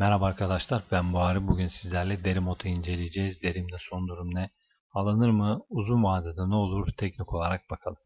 Merhaba arkadaşlar ben Buhari. Bugün sizlerle deri motu inceleyeceğiz. Derimde son durum ne? Alınır mı? Uzun vadede ne olur? Teknik olarak bakalım.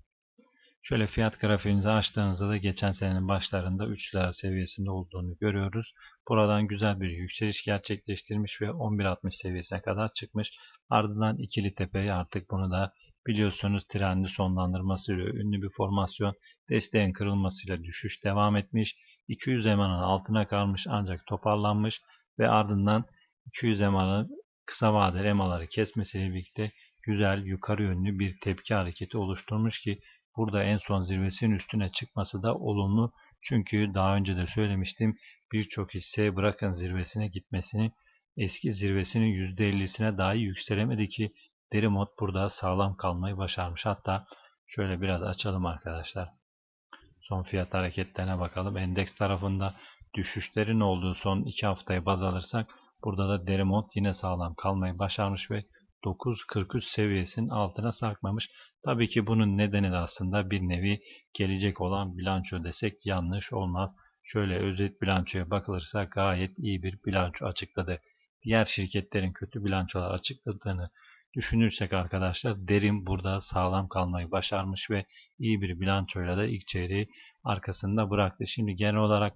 Şöyle fiyat grafiğinizi açtığınızda da geçen senenin başlarında 3 lira seviyesinde olduğunu görüyoruz. Buradan güzel bir yükseliş gerçekleştirmiş ve 11.60 seviyesine kadar çıkmış. Ardından ikili tepeyi artık bunu da biliyorsunuz trendi sonlandırmasıyla ünlü bir formasyon desteğin kırılmasıyla düşüş devam etmiş. 200 EMA'nın altına kalmış ancak toparlanmış ve ardından 200 EMA'nın kısa vadeli EMA'ları kesmesiyle birlikte güzel yukarı yönlü bir tepki hareketi oluşturmuş ki burada en son zirvesinin üstüne çıkması da olumlu. Çünkü daha önce de söylemiştim birçok hisse bırakın zirvesine gitmesini eski zirvesinin %50'sine dahi yükselemedi ki Derimot burada sağlam kalmayı başarmış. Hatta şöyle biraz açalım arkadaşlar. Son fiyat hareketlerine bakalım. Endeks tarafında düşüşlerin olduğu son 2 haftayı baz alırsak burada da Derimont yine sağlam kalmayı başarmış ve 9.43 seviyesinin altına sarkmamış. Tabii ki bunun nedeni de aslında bir nevi gelecek olan bilanço desek yanlış olmaz. Şöyle özet bilançoya bakılırsa gayet iyi bir bilanço açıkladı. Diğer şirketlerin kötü bilançolar açıkladığını düşünürsek arkadaşlar derin burada sağlam kalmayı başarmış ve iyi bir bilançoyla da ilk çeyreği arkasında bıraktı. Şimdi genel olarak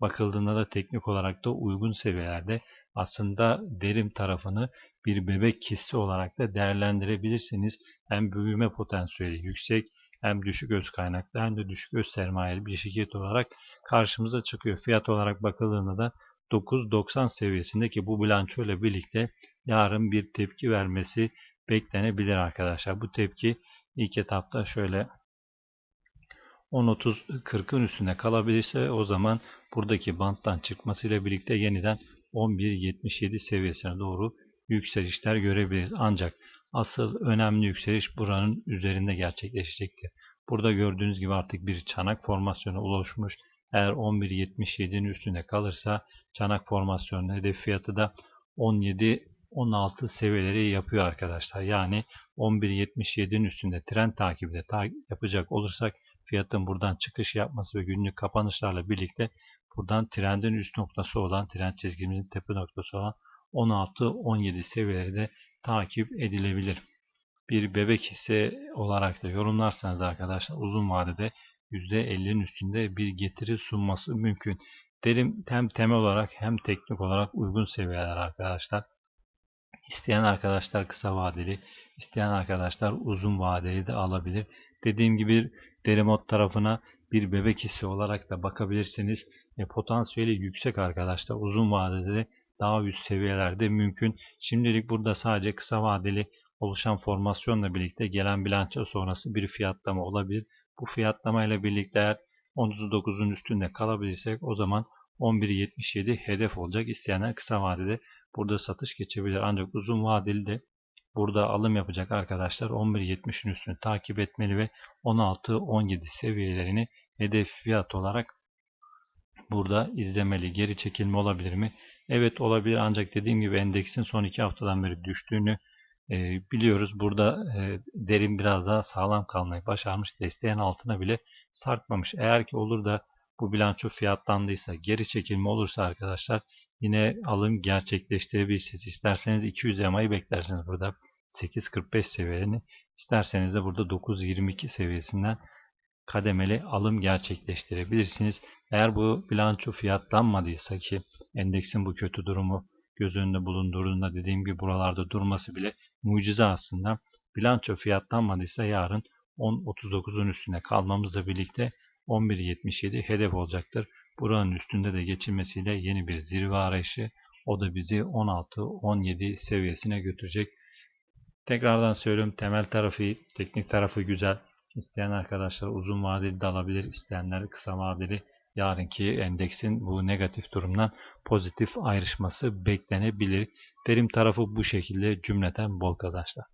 bakıldığında da teknik olarak da uygun seviyelerde aslında derim tarafını bir bebek hissi olarak da değerlendirebilirsiniz. Hem büyüme potansiyeli yüksek hem düşük öz kaynaklı hem de düşük öz sermayeli bir şirket olarak karşımıza çıkıyor. Fiyat olarak bakıldığında da 9.90 seviyesindeki bu bilanço ile birlikte yarın bir tepki vermesi beklenebilir arkadaşlar. Bu tepki ilk etapta şöyle 10.30-40'ın üstünde kalabilirse o zaman buradaki banttan çıkmasıyla birlikte yeniden 11.77 seviyesine doğru yükselişler görebiliriz. Ancak asıl önemli yükseliş buranın üzerinde gerçekleşecektir. Burada gördüğünüz gibi artık bir çanak formasyonu oluşmuş. Eğer 11.77'nin üstünde kalırsa çanak formasyonunun hedef fiyatı da 17 16 seviyeleri yapıyor arkadaşlar. Yani 11.77'nin üstünde trend takibi de ta yapacak olursak fiyatın buradan çıkış yapması ve günlük kapanışlarla birlikte buradan trendin üst noktası olan trend çizgimizin tepe noktası olan 16-17 seviyeleri de takip edilebilir. Bir bebek hisse olarak da yorumlarsanız arkadaşlar uzun vadede %50'nin üstünde bir getiri sunması mümkün. Derim hem temel olarak hem teknik olarak uygun seviyeler arkadaşlar. İsteyen arkadaşlar kısa vadeli, isteyen arkadaşlar uzun vadeli de alabilir. Dediğim gibi Derimot tarafına bir bebek hissi olarak da bakabilirsiniz. E, potansiyeli yüksek arkadaşlar. Uzun vadede de daha üst seviyelerde mümkün. Şimdilik burada sadece kısa vadeli oluşan formasyonla birlikte gelen bilanço sonrası bir fiyatlama olabilir. Bu fiyatlama ile birlikte eğer 39'un üstünde kalabilirsek o zaman 11.77 hedef olacak. İsteyenler kısa vadede burada satış geçebilir. Ancak uzun vadeli de burada alım yapacak arkadaşlar 11.70'in üstünü takip etmeli ve 16-17 seviyelerini hedef fiyat olarak burada izlemeli. Geri çekilme olabilir mi? Evet olabilir ancak dediğim gibi endeksin son iki haftadan beri düştüğünü e, biliyoruz. Burada e, derin biraz daha sağlam kalmayı başarmış. Desteğin altına bile sarkmamış. Eğer ki olur da bu bilanço fiyatlandıysa, geri çekilme olursa arkadaşlar yine alım gerçekleştirebilirsiniz. İsterseniz 200 EMA'yı beklersiniz burada 8.45 seviyelerini. İsterseniz de burada 9.22 seviyesinden kademeli alım gerçekleştirebilirsiniz. Eğer bu bilanço fiyatlanmadıysa ki endeksin bu kötü durumu göz önünde bulundurduğunda dediğim gibi buralarda durması bile mucize aslında. Bilanço fiyatlanmadıysa yarın 10.39'un üstüne kalmamızla birlikte 11.77 hedef olacaktır. Buranın üstünde de geçilmesiyle yeni bir zirve arayışı o da bizi 16-17 seviyesine götürecek. Tekrardan söylüyorum temel tarafı, teknik tarafı güzel. İsteyen arkadaşlar uzun vadeli de alabilir. İsteyenler kısa vadeli yarınki endeksin bu negatif durumdan pozitif ayrışması beklenebilir. Derim tarafı bu şekilde cümleten bol kazançlar.